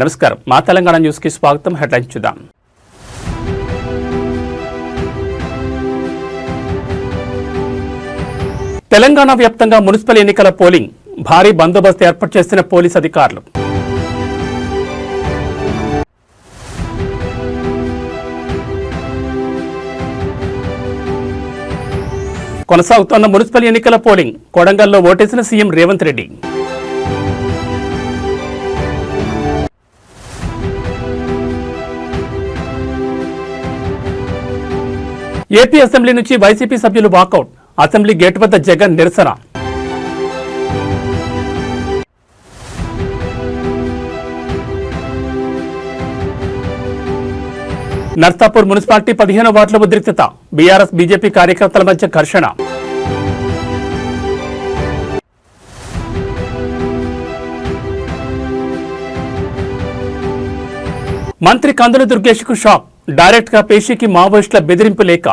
నమస్కారం. మా తెలంగాణ న్యూస్కి స్వాగతం. హెడ్లైన్ చూద్దాం. తెలంగాణ వ్యాప్తంగా మున్సిపల్ ఎన్నికల పోలింగ్. భారీ బందోబస్తు ఏర్పాటు చేసిన పోలీస్ అధికారులు. కొనసాగుతోన్న మున్సిపల్ ఎన్నికల పోలింగ్. కొడంగల్లో ఓటేసిన CM Revanth Reddy. AP assembly నుంచి వైసీపీ సభ్యులు వాకౌట్. అసెంబ్లీ గేట్ వద్ద జగన్ నిరసన. నర్సాపూర్ మున్సిపాలిటీ పదిహేను వార్డుల ఉద్రిక్తత. బీఆర్ఎస్ బీజేపీ కార్యకర్తల మధ్య ఘర్షణ. మంత్రి కందుల దుర్గేష్కు షాక్. డైరెక్ట్గా పేషీకి మావోయిస్టుల బెదిరింపు లేక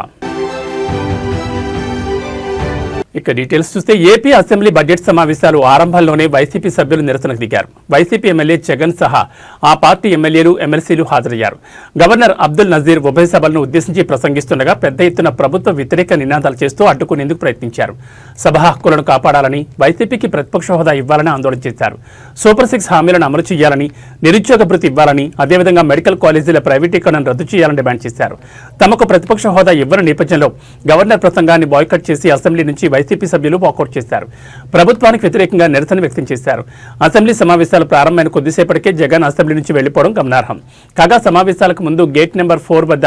ఇక డీటెయిల్స్ చూస్తే ఏపీ అసెంబ్లీ బడ్జెట్ సమావేశాలు ఆరంభంలోనే వైసీపీ సభ్యులు నిరసనకు దిగారు. వైసీపీ ఎమ్మెల్యే జగన్ సహా ఆ పార్టీ ఎమ్మెల్యేలు ఎమ్మెల్సీలు హాజరయ్యారు. గవర్నర్ అబ్దుల్ నజీర్ ఉభయ సభలను ఉద్దేశించి ప్రసంగిస్తుండగా పెద్ద ఎత్తున ప్రభుత్వ వ్యతిరేక నినాదాలు చేస్తూ అడ్డుకునేందుకు ప్రయత్నించారు. సభ హక్కులను కాపాడాలని వైసీపీకి ప్రతిపక్ష హోదా ఇవ్వాలని ఆందోళన చేశారు. సూపర్ సిక్స్ హామీలను అమలు చేయాలని నిరుద్యోగ భృతి ఇవ్వాలని అదేవిధంగా మెడికల్ కాలేజీల ప్రైవేటీకరణను రద్దు చేయాలని డిమాండ్ చేశారు. తమకు ప్రతిపక్ష హోదా ఇవ్వని నేపథ్యంలో గవర్నర్ ప్రసంగాన్ని బాయ్కట్ చేసి అసెంబ్లీ నుంచి వైసీపీ సభ్యులు వాకౌట్ చేశారు. ప్రభుత్వానికి వ్యతిరేకంగా నిరసన వ్యక్తం చేశారు. అసెంబ్లీ సమావేశాలు ప్రారంభమైన కొద్దిసేపటికే జగన్ అసెంబ్లీ నుంచి వెళ్ళిపోవడం గమనార్హం. కాగా సమావేశాలకు ముందు గేట్ నెంబర్ ఫోర్ వద్ద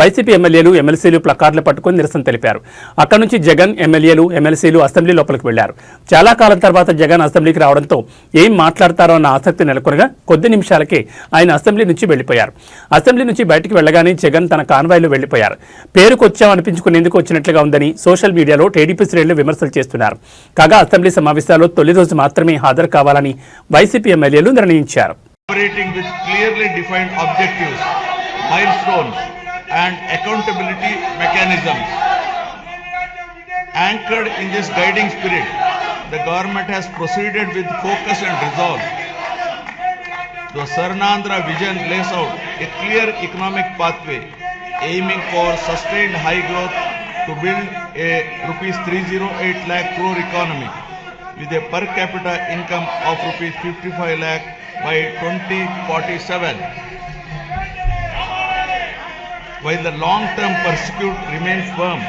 వైసీపీ ఎమ్మెల్యేలు ఎమ్మెల్సీలు ప్లకార్డులు పట్టుకుని నిరసన తెలిపారు. అక్కడి నుంచి జగన్ ఎమ్మెల్యేలు ఎమ్మెల్సీలు అసెంబ్లీ లోపలికి వెళ్ళారు చాలా కాలం తర్వాత జగన్ అసెంబ్లీకి రావడంతో ఏం మాట్లాడతారో అన్న ఆసక్తి నెలకొనగా కొద్ది నిమిషాలకే ఆయన అసెంబ్లీ నుంచి వెళ్ళిపోయారు అసెంబ్లీ నుంచి బయటికి వెళ్ళగానే జగన్ తన కాన్వాయ్లో వెళ్ళిపోయారు పేరుకు అనిపించుకునేందుకు వచ్చినట్లుగా ఉందని సోషల్ మీడియాలో టీడీపీ శ్రేణులు ఎమ్మెల్యేలు విమర్శలు చేస్తున్నారు కాగా అసెంబ్లీ సమావేశాల్లో తొలి రోజు మాత్రమే హాజరు కావాలని వైసీపీ ఎమ్మెల్యేలు నిర్ణయించారు and accountability mechanisms. Anchored in this guiding spirit, the government has proceeded with focus and resolve. The Sarnandra vision lays out a clear economic pathway aiming for sustained high growth to build a rupees 308 lakh crore economy with a per capita income of rupees 55 lakh by 2047. While the long-term pursuit remains firm,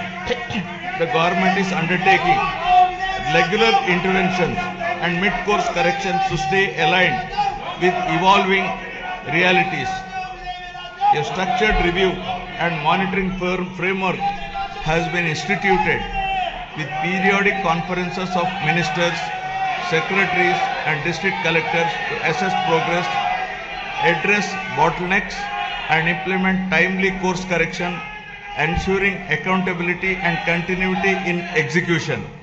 the government is undertaking regular interventions and mid-course corrections to stay aligned with evolving realities. A structured review and monitoring firm framework has been instituted with periodic conferences of ministers, secretaries and district collectors to assess progress, address bottlenecks and implement timely course correction, ensuring accountability and continuity in execution.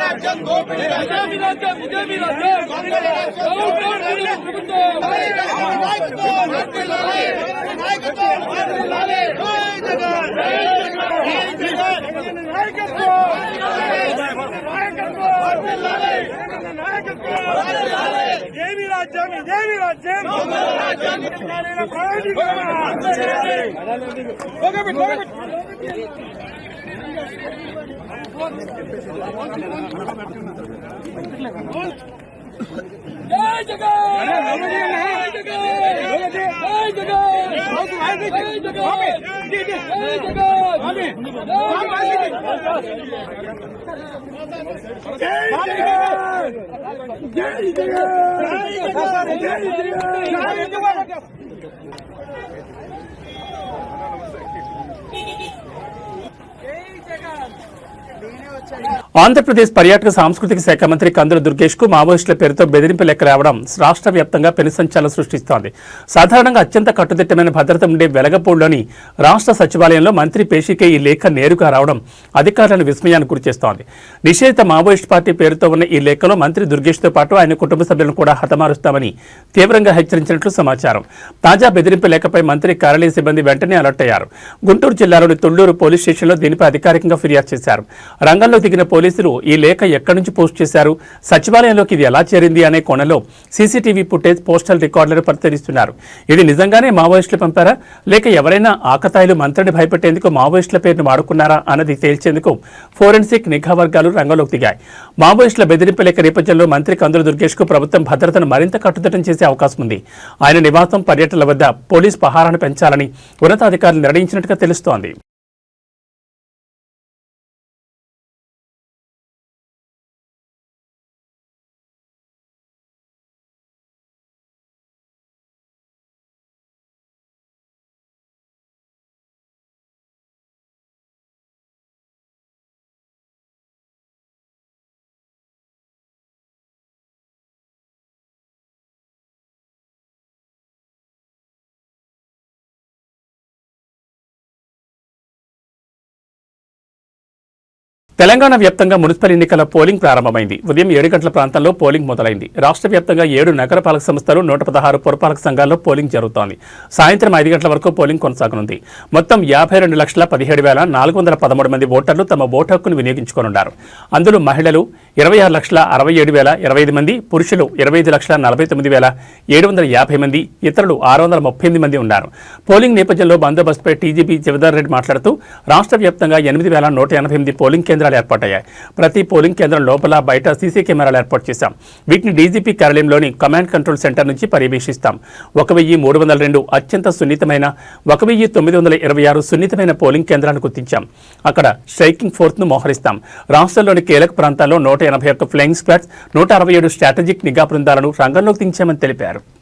రాజ్యం దోపిడీ ప్రభుత్వం నాయకత్వం! వర్ధిల్లాలి నాయకత్వం వర్ధిల్లాలి జై జగన్ నాయకత్వం నాయకత్వం రాజ్యం ఇదేమి రాజ్యం జై నేనే వచ్చాను ఆంధ్రప్రదేశ్ పర్యాటక సాంస్కృతిక శాఖ మంత్రి కందుల దుర్గేష్కు మావోయిస్టుల పేరుతో బెదిరింపు లెక్క రావడం రాష్ట్ర వ్యాప్తంగా పెనుసంచలనం సృష్టిస్తోంది. సాధారణంగా అత్యంత కట్టుదిట్టమైన భద్రత ఉండే వెలగపూడిలోని రాష్ట్ర సచివాలయంలో మంత్రి పేషికే ఈ లేఖ నేరుగా రావడం అధికారులను విస్మయానికి గురిచేస్తోంది. నిషేధిత మావోయిస్ట్ పార్టీ పేరుతో ఉన్న ఈ లేఖలో మంత్రి దుర్గేష్తో పాటు ఆయన కుటుంబ సభ్యులను కూడా హతమారుస్తామని తీవ్రంగా హెచ్చరించినట్లు సమాచారం. తాజా బెదిరింపు లేఖపై మంత్రి కార్యాలయ సిబ్బంది వెంటనే అలర్ట్ అయ్యారు. గుంటూరు జిల్లాలోని తుళ్ళూరు పోలీస్ స్టేషన్లో దీనిపై అధికారికంగా ఫిర్యాదు చేశారు. రంగంలో దిగిన పోలీసులు ఈ లేఖ ఎక్కడి నుంచి పోస్ట్ చేశారు? సచివాలయంలోకి ఇది ఎలా చేరింది అనే కోణంలో సీసీటీవీ ఫుటేజ్ పోస్టల్ రికార్డులను పరిశీలిస్తున్నారు. ఇది నిజంగానే మావోయిస్టులు పంపారా? లేక ఎవరైనా ఆకతాయిలు మంత్రిని భయపెట్టేందుకు మావోయిస్టుల పేరును వాడుకున్నారా అన్నది తేల్చేందుకు ఫోరెన్సిక్ నిఘా వర్గాలు రంగంలోకి దిగాయి. మావోయిస్టుల బెదిరింపు లేఖ నేపథ్యంలో మంత్రి కందుల దుర్గేష్కు ప్రభుత్వం భద్రతను మరింత కట్టుదిట్టం చేసే అవకాశం ఉంది. ఆయన నివాసం పర్యటనల వద్ద పోలీస్ పహారాను పెంచాలని ఉన్నతాధికారులు నిర్ణయించినట్టుగా తెలుస్తోంది. తెలంగాణ వ్యాప్తంగా మున్సిపల్ ఎన్నికల పోలింగ్ ప్రారంభమైంది. ఉదయం ఏడు గంటల ప్రాంతంలో పోలింగ్ మొదలైంది. రాష్ట్ర వ్యాప్తంగా ఏడు నగరపాలక సంస్థలు నూట పదహారు పురపాలక సంఘాల్లో పోలింగ్ జరుగుతోంది. సాయంత్రం ఐదు గంటల వరకు పోలింగ్ కొనసాగనుంది. మొత్తం యాభై రెండు లక్షల పదిహేడు వేల నాలుగు వందల పదమూడు మంది ఓటర్లు తమ ఓటు హక్కును వినియోగించుకోనున్నారు. అందులో మహిళలు ఇరవై ఆరు లక్షల అరవై ఏడు వేల ఇరవై ఐదు మంది పురుషులు ఇరవై ఐదు లక్షల నలభై తొమ్మిది వేల ఏడు వందల యాభై మంది ఇతరులు ఆరు వందల ముప్పై ఎనిమిది మంది ఉన్నారు. పోలింగ్ నేపథ్యంలో బందోబస్తుపై టీజీపీ జగదార్ రెడ్డి మాట్లాడుతూ రాష్ట్ర వ్యాప్తంగా ఎనిమిది వేల నూట ఎనభై ఎనిమిది పోలింగ్ కేంద్రాలు ఏర్పాటయ్యాయి. ప్రతి పోలింగ్ కేంద్రం లోపల బయట సీసీ కెమెరాలు ఏర్పాటు చేశాం. వీటిని డీజీపీ కార్యాలయంలోని కమాండ్ కంట్రోల్ సెంటర్ నుంచి పర్యవేక్షిస్తాం. ఒక వెయ్యి మూడు వందల రెండు అత్యంత సున్నితమైన ఒక వెయ్యి తొమ్మిది వందల ఇరవై ఆరు సున్నితమైన పోలింగ్ కేంద్రాలను గుర్తించాం. అక్కడ స్ట్రైకింగ్ ఫోర్స్ను మోహరిస్తాం. రాష్ట్రంలోని కీలక ప్రాంతాల్లో నూట ఎనభై ఒక్క ఫ్లయింగ్ స్క్వాడ్స్ నూట అరవై ఏడు స్ట్రాటజిక్ నిఘా బృందాలను రంగంలోకి దించామని తెలిపారు.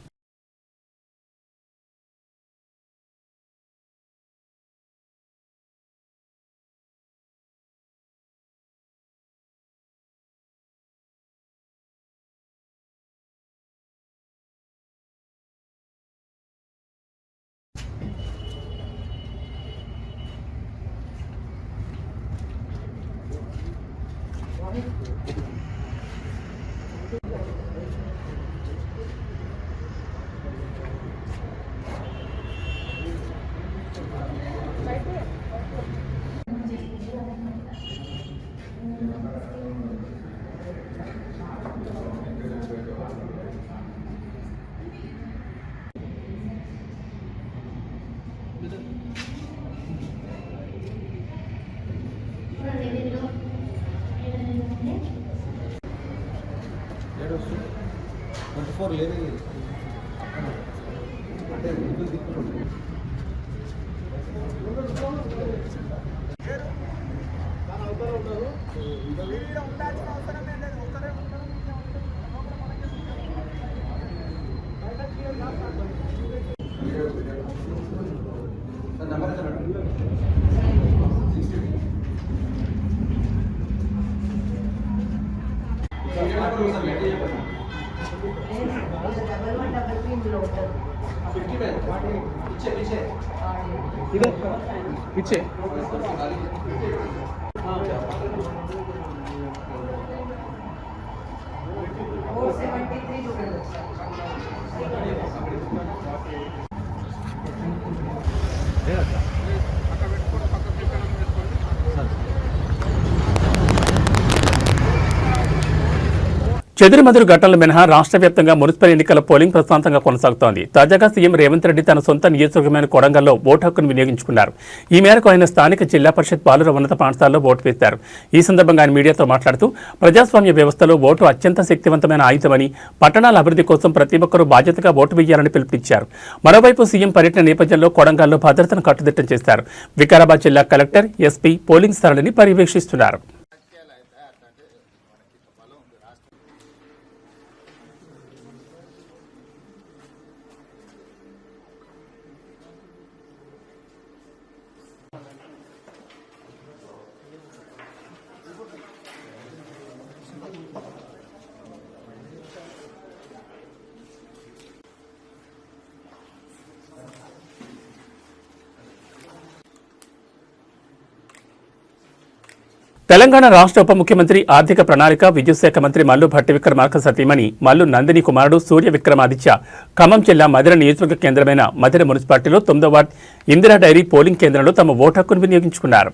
ట్వంటీ ఫోర్ లేదు అంటే ఇప్పుడు దిక్కు నెంబర్ ఎంత 이거? 그치? 내가 చెదురుమదురు ఘటనలు మినహా రాష్ట్ర వ్యాప్తంగా మున్సిపల్ ఎన్నికల పోలింగ్ ప్రశాంతంగా కొనసాగుతోంది. తాజాగా సీఎం రేవంత్ రెడ్డి తన సొంత నియోజకవర్గమైన కొడంగల్లో ఓటు హక్కును వినియోగించుకున్నారు. ఈ మేరకు ఆయన స్థానిక జిల్లా పరిషత్ బాలుర ఉన్నత పాఠశాలలో ఓటు వేశారు. ఈ సందర్భంగా ఆయన మీడియాతో మాట్లాడుతూ ప్రజాస్వామ్య వ్యవస్థలో ఓటు అత్యంత శక్తివంతమైన ఆయుధమని పట్టణాల అభివృద్ధి కోసం ప్రతి ఒక్కరూ బాధ్యతగా ఓటు వేయాలని పిలుపునిచ్చారు. మరోవైపు సీఎం పర్యటన నేపథ్యంలో కొడంగల్లో భద్రతను కట్టుదిట్టం చేశారు. వికారాబాద్ జిల్లా కలెక్టర్ ఎస్పీ పోలింగ్ స్థలాన్ని పర్యవేక్షిస్తున్నారు. తెలంగాణ రాష్ట్ర ఉప ముఖ్యమంత్రి ఆర్థిక ప్రణాళిక విద్యుత్ శాఖ మంత్రి మల్లు భట్టి విక్రమార్క సతీమణి మల్లు నందిని కుమారుడు సూర్య విక్రమాదిత్య ఖమ్మం జిల్లా మధిర నియోజకవర్గ కేంద్రమైన మధిర మున్సిపాలిటీలో తొమ్మిదో వార్డ్ ఇందిరా డైరీ పోలింగ్ కేంద్రంలో తమ ఓటు హక్కును వినియోగించుకున్నారు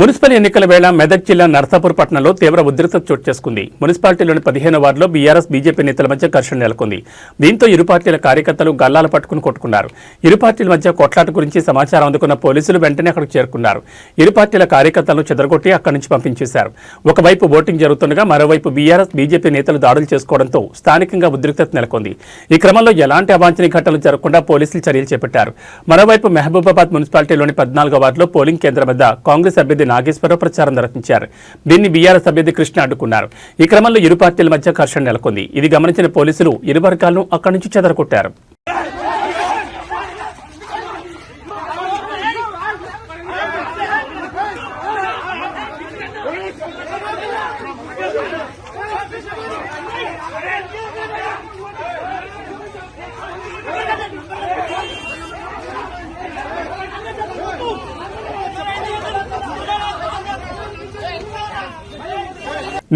మున్సిపల్ ఎన్నికల వేళ మెదక్ జిల్లా నర్సాపూర్ పట్టణంలో తీవ్ర ఉద్రిక్తత చోటు చేసుకుంది. మున్సిపాలిటీలోని పదిహేను వార్డులో బీఆర్ఎస్ బీజేపీ నేతల మధ్య ఘర్షణ నెలకొంది. దీంతో ఇరు పార్టీల కార్యకర్తలు గల్లాలు పట్టుకుని కొట్టుకున్నారు. ఇరు పార్టీల మధ్య కొట్లాట గురించి సమాచారం అందుకున్న పోలీసులు వెంటనే అక్కడికి చేరుకున్నారు. ఇరు పార్టీల కార్యకర్తలను చెదరగొట్టి అక్కడి నుంచి పంపించేశారు. ఒకవైపు ఓటింగ్ జరుగుతుండగా మరోవైపు బీఆర్ఎస్ బీజేపీ నేతలు దాడులు చేసుకోవడంతో స్థానికంగా ఉద్రిక్తత నెలకొంది. ఈ క్రమంలో ఎలాంటి అవాంఛనీయ ఘటనలు జరగకుండా పోలీసులు చర్యలు చేపట్టారు. మరోవైపు మహబూబాబాద్ మున్సిపాలిటీలోని పద్నాలుగో వార్డులో పోలింగ్ కేంద్రం వద్ద కాంగ్రెస్ అభ్యర్థి నాగేశ్వరరావు ప్రచారం నిర్వహించారు. దీన్ని బీఆర్ఎస్ అభ్యర్థి కృష్ణ అడ్డుకున్నారు. ఈ క్రమంలో ఇరు పార్టీల మధ్య ఘర్షణ నెలకొంది. ఇది గమనించిన పోలీసులు ఇరు వర్గాలను అక్కడి నుంచి చెదరగొట్టారు.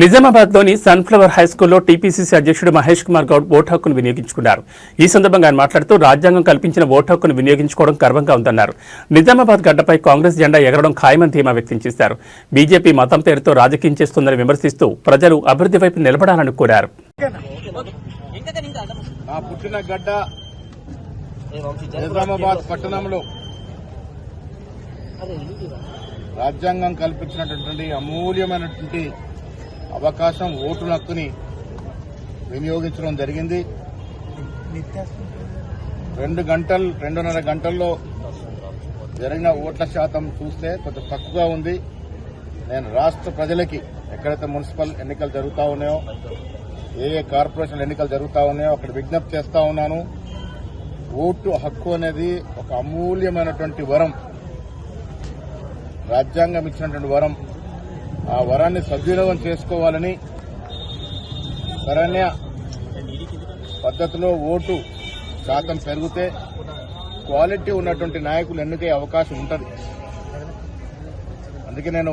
నిజామాబాద్లోని సన్ఫ్లవర్ హై స్కూల్లో టీపీసీసీ అధ్యక్షుడు మహేష్ కుమార్ గౌడ్ ఓటు హక్కును వినియోగించుకున్నారు. ఈ సందర్భంగా ఆయన మాట్లాడుతూ రాజ్యాంగం కల్పించిన ఓటు హక్కును వినియోగించుకోవడం గర్వంగా ఉందన్నారు. నిజామాబాద్ గడ్డపై కాంగ్రెస్ జెండా ఎగరడం ఖాయమని ధీమా వ్యక్తం చేశారు. బీజేపీ మతం పేరుతో రాజకీయం చేస్తుందని విమర్శిస్తూ ప్రజలు అభివృద్ధి వైపు నిలబడాలని కోరారు. నిజామాబాద్ పట్టణంలో రాజ్యాంగం కల్పించినటువంటి అమూల్యమైనటువంటి అవకాశం ఓటు హక్కుని వినియోగించడం జరిగింది. రెండు గంటలు రెండున్నర గంటల్లో జరిగిన ఓట్ల శాతం చూస్తే కొంచెం తక్కువగా ఉంది. నేను రాష్ట్ర ప్రజలకి ఎక్కడైతే మున్సిపల్ ఎన్నికలు జరుగుతా ఉన్నాయో ఏ ఏ కార్పొరేషన్ ఎన్నికలు జరుగుతా ఉన్నాయో అక్కడ విజ్ఞప్తి చేస్తా ఉన్నాను. ఓటు హక్కు అనేది ఒక అమూల్యమైనటువంటి వరం రాజ్యాంగం ఇచ్చినటువంటి వరం. ఆ వరాన్ని సద్వినియోగం చేసుకోవాలని శరణ్య పద్ధతిలో ఓటు శాతం పెరిగితే క్వాలిటీ ఉన్నటువంటి నాయకులు ఎన్నికే అవకాశం ఉంటుంది. అందుకే నేను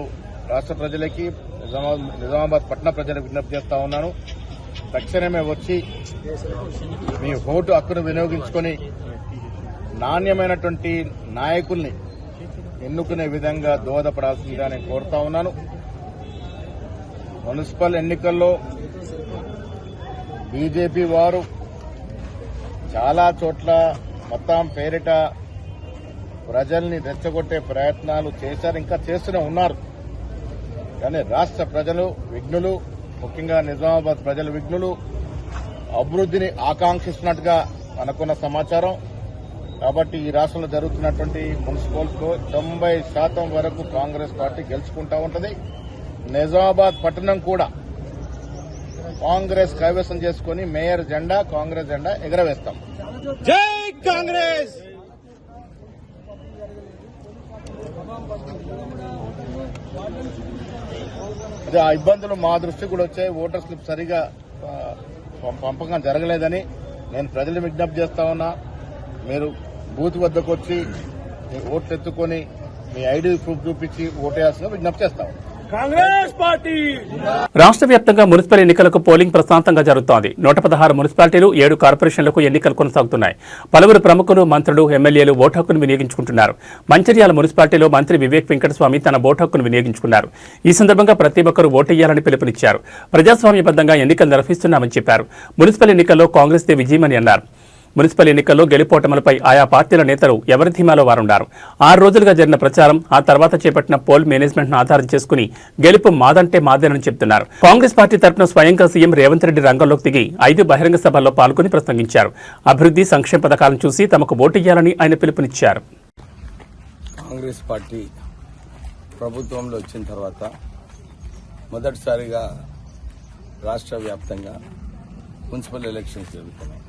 రాష్ట్ర ప్రజలకి నిజామాబాద్ నిజామాబాద్ పట్టణ ప్రజలకు విజ్ఞప్తి చేస్తా ఉన్నాను. తక్షణమే వచ్చి మీ ఓటు హక్కును వినియోగించుకొని నాణ్యమైనటువంటి నాయకుల్ని ఎన్నుకునే విధంగా దోహదపడాల్సిందిగా నేను కోరుతా ఉన్నాను. మున్సిపల్ ఎన్నికల్లో బీజేపీ వారు చాలా చోట్ల మొత్తం పేరిట ప్రజల్ని రెచ్చగొట్టే ప్రయత్నాలు చేశారు ఇంకా చేస్తూనే ఉన్నారు. కానీ రాష్ట్ర ప్రజలు విఘ్నులు ముఖ్యంగా నిజామాబాద్ ప్రజల విఘ్నులు అభివృద్ధిని ఆకాంక్షిస్తున్నట్టుగా మనకున్న సమాచారం. కాబట్టి ఈ రాష్ట్రంలో జరుగుతున్నటువంటి మున్సిపల్స్లో తొంభై శాతం వరకు కాంగ్రెస్ పార్టీ గెలుచుకుంటా ఉంటది. నిజామాబాద్ పట్టణం కూడా కాంగ్రెస్ కైవసం చేసుకుని మేయర్ జెండా కాంగ్రెస్ జెండా ఎగరవేస్తాం. జై కాంగ్రెస్! ఇది ఆ ఇబ్బందులు మా దృష్టికి కూడా వచ్చాయి. ఓటర్ స్లిప్ సరిగా పంపకం జరగలేదని నేను ప్రజలు విజ్ఞప్తి చేస్తా ఉన్నా. మీరు బూత్ వద్దకు వచ్చి మీ ఓట్లు ఎత్తుకొని మీ ఐడి ప్రూఫ్ చూపించి ఓటేయాల్సిన విజ్ఞప్తి చేస్తాం రాష్ట్ర వ్యాప్తంగా మున్సిపల్ ఎన్నికలకు పోలింగ్ ప్రశాంతంగా జరుగుతోంది. నూట పదహారు మున్సిపాలిటీలు ఏడు కార్పొరేషన్లకు ఎన్నికలు కొనసాగుతున్నాయి. పలువురు ప్రముఖులు మంత్రులు ఎమ్మెల్యేలు ఓటు హక్కును వినియోగించుకుంటున్నారు. మంచిర్యాల మున్సిపాలిటీలో మంత్రి వివేక్ వెంకటస్వామి తన ఓటు హక్కును వినియోగించుకున్నారు. ఈ సందర్భంగా ప్రతి ఒక్కరూ ఓటేయాలని పిలుపునిచ్చారు. ప్రజాస్వామ్యబద్ధంగా ఎన్నికలు నిర్వహిస్తున్నామని చెప్పారు. మున్సిపల్ ఎన్నికల్లో కాంగ్రెస్దే విజయమని అన్నారు. మున్సిపల్ ఎన్నికల్లో గెలుపోటములపై ఆయా పార్టీల నేతలు ఎవరి ధీమాలో వారుండారు? ఆరు రోజులుగా జరిగిన ప్రచారం ఆ తర్వాత చేపట్టిన పోల్ మేనేజ్మెంట్ను ఆధారం చేసుకుని గెలుపు మాదంటే మాదేనని చెప్తున్నారు. కాంగ్రెస్ పార్టీ తరఫున స్వయంగా సీఎం రేవంత్ రెడ్డి రంగంలోకి దిగి ఐదు బహిరంగ సభల్లో పాల్గొని ప్రసంగించారు. అభివృద్ధి సంక్షేమ పథకాలను చూసి తమకు ఓటెయ్యాలని ఆయన పిలుపునిచ్చారు. కాంగ్రెస్ పార్టీ ప్రభుత్వంలో వచ్చిన తర్వాత మొదటిసారిగా రాష్ట్ర వ్యాప్తంగా మున్సిపల్ ఎలక్షన్స్ జరుగుతున్నాయి.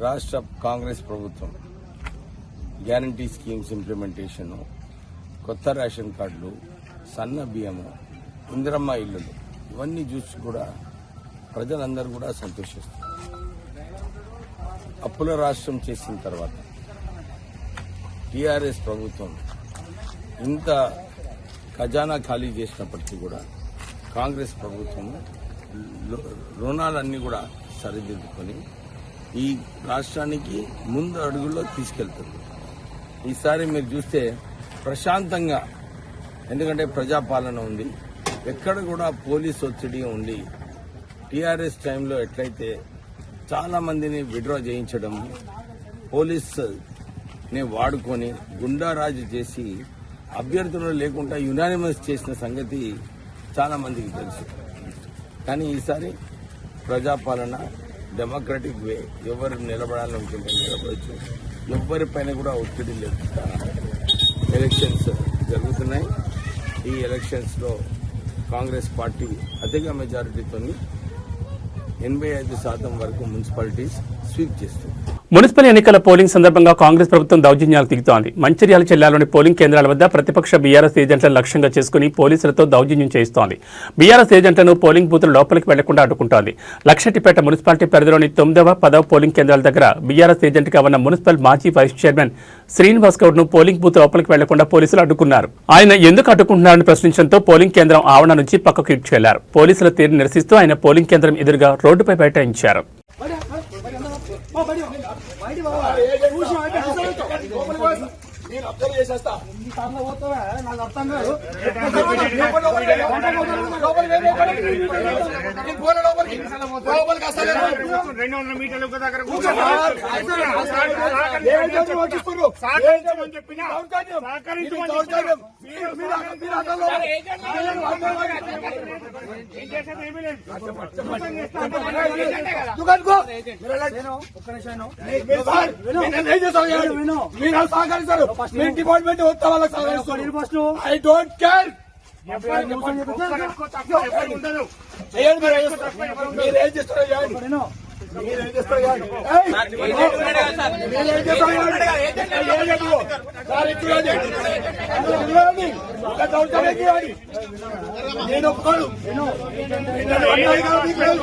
రాష్ట్ర కాంగ్రెస్ ప్రభుత్వం గ్యారంటీ స్కీమ్స్ ఇంప్లిమెంటేషన్ కొత్త రేషన్ కార్డులు సన్న బియ్యము ఇందిరమ్మ ఇల్లులు ఇవన్నీ చూసి కూడా ప్రజలందరూ కూడా సంతోషిస్తారు అప్పుల రాష్ట్రం చేసిన తర్వాత టీఆర్ఎస్ ప్రభుత్వం ఇంత ఖజానా ఖాళీ చేసినప్పటికీ కూడా కాంగ్రెస్ ప్రభుత్వం రుణాలన్నీ కూడా సరిదిద్దుకొని ఈ రాష్ట్రానికి ముందు అడుగుల్లో తీసుకెళ్తుంది. ఈసారి మీరు చూస్తే ప్రశాంతంగా ఎందుకంటే ప్రజాపాలన ఉంది ఎక్కడ కూడా పోలీస్ ఒత్తిడి ఉండి టీఆర్ఎస్ టైంలో ఎట్లయితే చాలా మందిని విడ్రా చేయించడం పోలీస్ని వాడుకొని గుండారాజు చేసి అభ్యర్థులు లేకుండా యునానిమస్ చేసిన సంగతి చాలా మందికి తెలుసు. కానీ ఈసారి ప్రజాపాలన డెమోక్రటిక్ వే ఎవరు నిలబడాలనుకుంటే నిలబడచ్చు. ఎవరిపైన కూడా ఒత్తిడి లేదు. ఎలక్షన్స్ జరుగుతున్నాయి. ఈ ఎలక్షన్స్లో కాంగ్రెస్ పార్టీ అధిక మెజారిటీతో ఎనభై ఐదు శాతం వరకు మున్సిపాలిటీస్ స్వీప్ చేస్తుంది. మున్సిపల్ ఎన్నికల పోలింగ్ సందర్భంగా కాంగ్రెస్ ప్రభుత్వం దౌర్జన్యాలు దిగుతోంది మంచిర్యాల జిల్లాలోని పోలింగ్ కేంద్రాల వద్ద ప్రతిపక్ష బీఆర్ఎస్ ఏజెంట్లను లక్ష్యంగా చేసుకుని పోలీసులతో దౌర్జన్యం చేస్తోంది బీఆర్ఎస్ ఏజెంట్లను పోలింగ్ బూతుల లోపలికి వెళ్ళకుండా అడ్డుకుంటోంది. లక్షటిపేట మున్సిపాలిటీ పరిధిలోని తొమ్మిదవ పదవ పోలింగ్ కేంద్రాల దగ్గర బీఆర్ఎస్ ఏజెంట్గా ఉన్న మున్సిపల్ మాజీ వైస్ చైర్మన్ శ్రీనివాస్ గౌడ్ను పోలింగ్ బూత్ లోపలికి వెళ్ళకుండా పోలీసులు అడ్డుకున్నారు. ఆయన ఎందుకు అడ్డుకుంటున్నారని ప్రశ్నించడంతో పోలింగ్ కేంద్రం ఆవరణ నుంచి పక్కకు ఇడ్చుకెళ్ళారు పోలీసుల తీరు నిరసిస్తూ ఆయన పోలింగ్ కేంద్రం ఎదురుగా రోడ్డుపై బైఠాయించారు. నేను అబ్జర్వ్ చేసేస్తా నాకు అర్థం కాదు లోపలికి వస్తాను రెండు వందల మీటర్ల దగ్గర సహకరించమని చెప్పినా సహకరించమని మీరు సహకరిస్తారు. మీ డిపార్ట్మెంట్ వస్తే వాళ్ళకి సహకరిస్తారు ఐ డోంట్ కేర్ మీరు చేస్తారు? చేయండి మీరు చేయండి. మీరు. సార్. నేను అన్యాయం కాదు మీకు లేదు.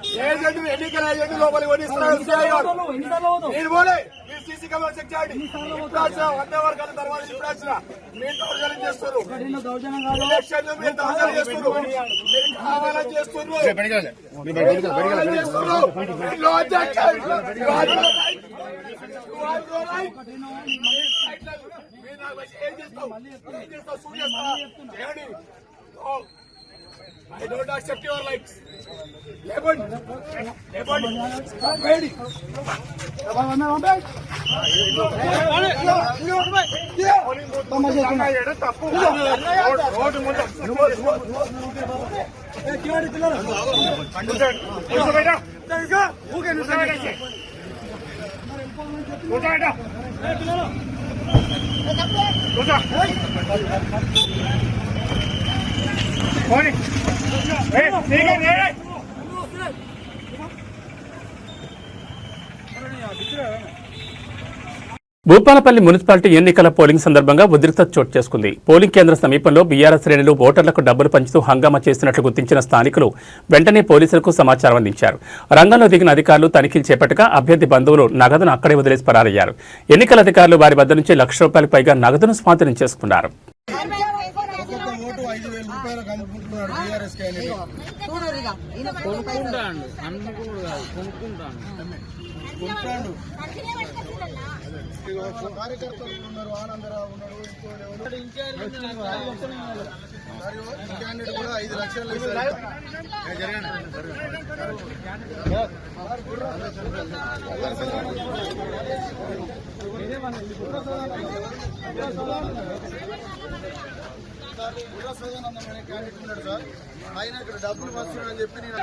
ఏజెంట్ ఎన్నికల ఏజెంట్ లోపలికి గారు. మీరు పోలే మీరు సీసీ కెమెరా చెక్ చేయండి ఇప్పుడు అవర్ కన్నా తర్వాత ఇప్పుడు వచ్చిన మీరు దౌర్జన్యం మీరు దౌర్జన్యం చేస్తున్నారు మీరు కావాలని చేస్తున్నారు ఏం చేస్తావు? ఏం చేస్తావు? I don't accept your likes. లేపండి లేపండి పంపేయండి తప్పు రోడ్డు ముందు ఊకే కూర్చో పోనీ ఏ నీకే భూపాలపల్లి మున్సిపాలిటీ ఎన్నికల పోలింగ్ సందర్భంగా ఉద్రిక్తత చోటు చేసుకుంది. పోలింగ్ కేంద్ర సమీపంలో బీఆర్ఎస్ శ్రేణులు ఓటర్లకు డబ్బులు పంచుతూ హంగామా చేసినట్లు గుర్తించిన స్థానికులు వెంటనే పోలీసులకు సమాచారం అందించారు. రంగంలో దిగిన అధికారులు తనిఖీలు చేపట్టగా అభ్యర్థి బంధువులు నగదును అక్కడే వదిలేసి పరారయ్యారు. ఎన్నికల అధికారులు వారి వద్ద నుంచి లక్ష రూపాయలకు పైగా నగదును స్వాధీనం చేసుకున్నారు ఓటు ఐదు వేల రూపాయలకు అమ్ముకుంటున్నాడు టీఆర్ఎస్ క్యాండిడేట్ కొనుక్కుంటాడు అమ్ముకుడు కాదు ఉంటాడు కార్యకర్తలు ఉన్నారు ఆనందరావు ఉన్నాడు ఇంకోడు ఎవరు? కూడా ఐదు లక్షలు ఇస్తారు. జరగండి. గుర్ర సదానందం అనే క్యాండిడేట్ ఉన్నాడు సార్ ఆయన ఇక్కడ డబ్బులు వస్తున్నాడని చెప్పి నేను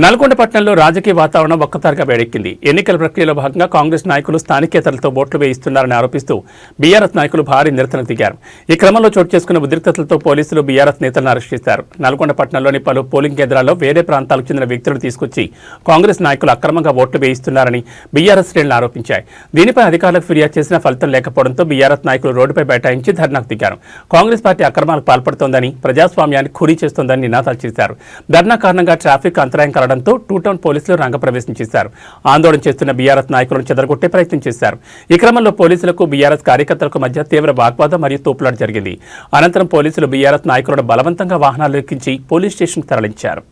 నల్గొండ పట్టణంలో రాజకీయ వాతావరణం ఒక్కసారిగా వేడెక్కింది. ఎన్నికల ప్రక్రియలో భాగంగా కాంగ్రెస్ నాయకులు స్థానికేతరులతో ఓట్లు వేయిస్తున్నారని ఆరోపిస్తూ బీఆర్ఎస్ నాయకులు భారీ నిరసనకు దిగారు. ఈ క్రమంలో చోటు చేసుకున్న ఉద్రిక్తతలతో పోలీసులు బీఆర్ఎస్ నేతలను అరెస్ట్ చేశారు. నల్గొండ పట్టణంలోని పలు పోలింగ్ కేంద్రాల్లో వేరే ప్రాంతాలకు చెందిన వ్యక్తులను తీసుకొచ్చి కాంగ్రెస్ నాయకులు అక్రమంగా ఓట్లు వేయిస్తున్నారని బీఆర్ఎస్ శ్రేణులు ఆరోపించాయి. దీనిపై అధికారులకు ఫిర్యాదు చేసిన ఫలితం లేకపోవడంతో బీఆర్ఎస్ నాయకులు రోడ్డుపై బైఠాయించి ధర్నాకు దిగారు. కాంగ్రెస్ పార్టీ అక్రమాలకు పాల్పడుతోందని ప్రజాస్వామ్యాన్ని ఖురీ చేస్తోందని నినాదాలు చేశారు. ధర్నా కారణంగా ట్రాఫిక్ అంతరాయం తరడంతో టూ టౌన్ పోలీసులు రంగప్రవేశం చేశారు. ఆందోళన చేస్తున్న బీఆర్ఎస్ నాయకులను చెదరగొట్టే ప్రయత్నం చేశారు. ఈ క్రమంలో పోలీసులకు బీఆర్ఎస్ కార్యకర్తలకు మధ్య తీవ్ర వాగ్వాదం మరియు తోపులాట జరిగింది. అనంతరం పోలీసులు బీఆర్ఎస్ నాయకులను బలవంతంగా వాహనాలు ఎక్కించి పోలీస్ స్టేషన్కు తరలించారు.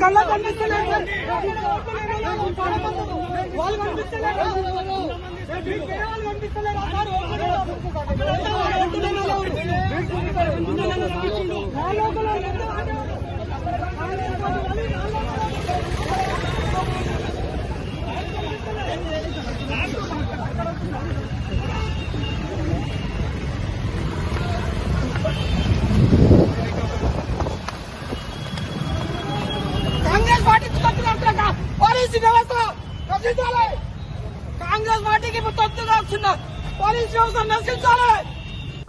కళ్ళ కనిపిస్తలేదు వాళ్ళు కనిపిస్తలేరు కాంగ్రెస్ పార్టీ తొత్తుగా పోలీసు వ్యవస్థ నశించాలి. కాంగ్రెస్ పార్టీకి తొత్తుగా వస్తున్నారు పోలీసు వ్యవస్థ నశించాలి.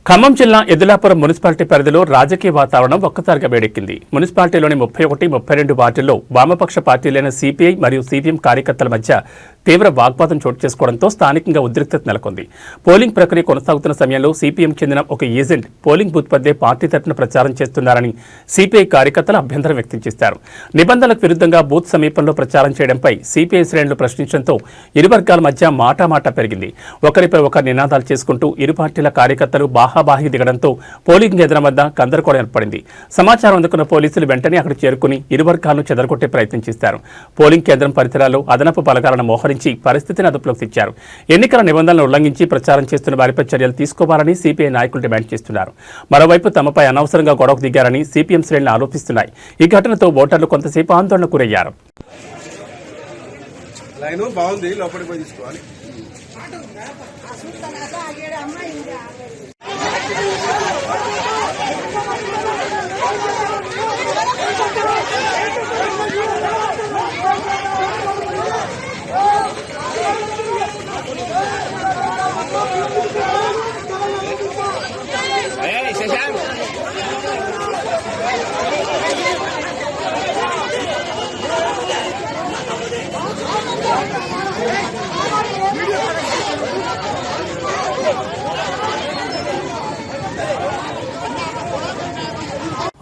ఖమ్మం జిల్లా ఎదులాపురం మున్సిపాలిటీ పరిధిలో రాజకీయ వాతావరణం ఒక్కసారిగా వేడెక్కింది. మున్సిపాలిటీలోని ముప్పై ఒకటి ముప్పై రెండు వార్డుల్లో వామపక్ష పార్టీలైన సిపిఐ మరియు సిపిఎం కార్యకర్తల మధ్య తీవ్ర వాగ్వాదం చోటు చేసుకోవడంతో స్థానికంగా ఉద్రిక్తత నెలకొంది. పోలింగ్ ప్రక్రియ కొనసాగుతున్న సమయంలో సిపిఎం చెందిన ఒక ఏజెంట్ పోలింగ్ బూత్ వద్దే పార్టీ తరఫున ప్రచారం చేస్తున్నారని సిపిఐ కార్యకర్తలు అభ్యంతరం వ్యక్తం చేశారు. నిబంధనలకు విరుద్ధంగా బూత్ సమీపంలో ప్రచారం చేయడంపై సిపిఐ శ్రేణులు ప్రశ్నించడంతో ఇరు వర్గాల మధ్య మాటామాట పెరిగింది. ఒకరిపై ఒకరు నినాదాలు చేసుకుంటూ ఇరు పార్టీల కార్యకర్తలు బాహాబాహి దిగడంతో పోలింగ్ కేంద్రం వద్ద గందరగోళం ఏర్పడింది. సమాచారం అందుకున్న పోలీసులు వెంటనే అక్కడ చేరుకుని ఇరు వర్గాలను చెదరగొట్టే ప్రయత్నం చేశారు. పోలింగ్ కేంద్రం పరిసరాల్లో అదనపు బలగాలను విచారించి పరిస్థితిని అదుపులోకి తెచ్చారు. ఎన్నికల నిబంధనలు ఉల్లంఘించి ప్రచారం చేస్తున్న వారిపై చర్యలు తీసుకోవాలని సిపిఐ నాయకులు డిమాండ్ చేస్తున్నారు. మరోవైపు తమపై అనవసరంగా గొడవకు దిగారని సిపిఎం శ్రేణులు ఆరోపిస్తున్నాయి. ఈ ఘటనతో ఓటర్లు కొంతసేపు ఆందోళన గురయ్యారు. Video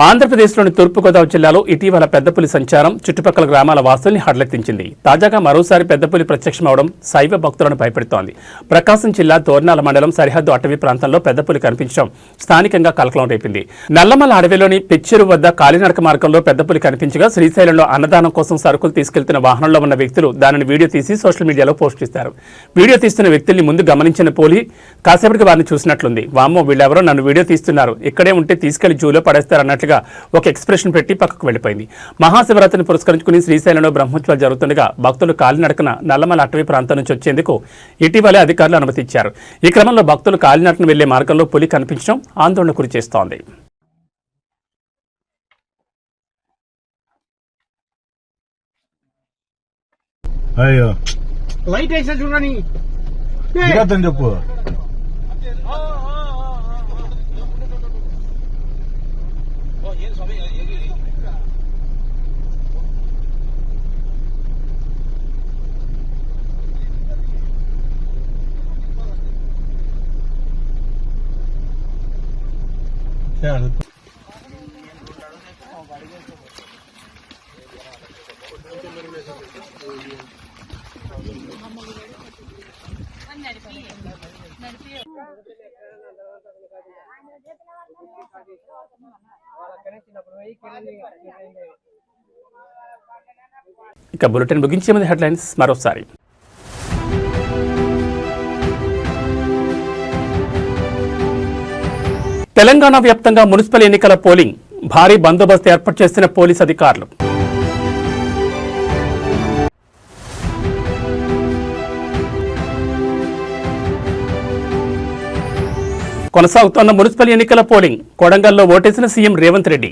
ఆంధ్రప్రదేశ్లోని తూర్పుగోదావరి జిల్లాలో ఇటీవల పెద్దపులి సంచారం చుట్టుపక్కల గ్రామాల వాసుల్ని హడలెత్తించింది. తాజాగా మరోసారి పెద్దపులి ప్రత్యక్షమవడం శైవ భక్తులను భయపెడుతోంది. ప్రకాశం జిల్లా తోర్నాల మండలం సరిహద్దు అటవీ ప్రాంతంలో పెద్దపులి కనిపించడం స్థానికంగా కలకలం రేపింది. నల్లమల అడవిలోని పిచ్చెరు వద్ద కాలినడక మార్గంలో పెద్దపులి కనిపించగా శ్రీశైలంలో అన్నదానం కోసం సరుకులు తీసుకెళ్తున్న వాహనంలో ఉన్న వ్యక్తులు దానిని వీడియో తీసి సోషల్ మీడియాలో పోస్ట్ చేశారు. వీడియో తీస్తున్న వ్యక్తుల్ని ముందు గమనించిన పోలి కాసేపటికి వారిని చూసినట్లుంది. వామ్మో వీళ్ళెవరో నన్ను వీడియో తీస్తున్నారు. ఇక్కడే ఉంటే తీసుకెళ్ళి జూలో పడేస్తారన్నట్లుగా ఒక ఎక్స్ప్రెషన్ పెట్టి పక్కకు వెళ్ళిపోయింది. మహాశివరాత్రిని పురస్కరించుకుని శ్రీశైలంలో బ్రహ్మోత్సవాలు జరుగుతుండగా భక్తులు కాలినడకన నల్లమల అటవీ ప్రాంతం నుంచి వచ్చేందుకు ఇటీవలే అధికారులు అనుమతి ఇచ్చారు ఈ క్రమంలో భక్తులు కాలినడకన వెళ్ళే మార్గంలో పులి కనిపించడం ఆందోళన గురి చేస్తోంది అయ్యో. లైట్ వేసా చూడని చెప్పు. ఇక బులెటిన్ ముగించే ముందు హెడ్లైన్స్ మరోసారి. తెలంగాణ వ్యాప్తంగా మున్సిపల్ ఎన్నికల పోలింగ్ భారీ బందోబస్తు ఏర్పాటు చేసిన పోలీస్ అధికారులు. కొనసాగుతోన్న మున్సిపల్ ఎన్నికల పోలింగ్ కొడంగల్లో ఓటేసిన CM Revanth Reddy.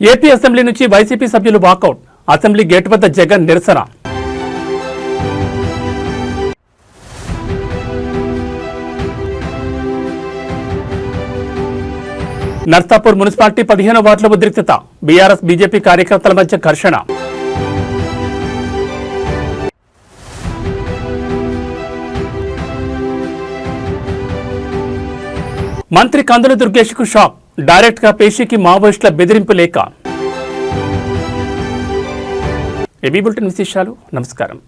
AP assembly నుంచి వైసీపీ సభ్యులు వాకౌట్. అసెంబ్లీ గేట్ వద్ద జగన్ నిరసన. నర్సాపూర్ మున్సిపాలిటీ పదిహేను వార్డుల ఉద్రిక్తత. బీఆర్ఎస్ బీజేపీ కార్యకర్తల మధ్య ఘర్షణ. మంత్రి కందుల దుర్గేష్కు షాక్. డైరెక్ట్గా పేషీకి మావోయిస్టుల బెదిరింపు లేక. ఏబీ బులెటిన్ విశేషాలు నమస్కారం.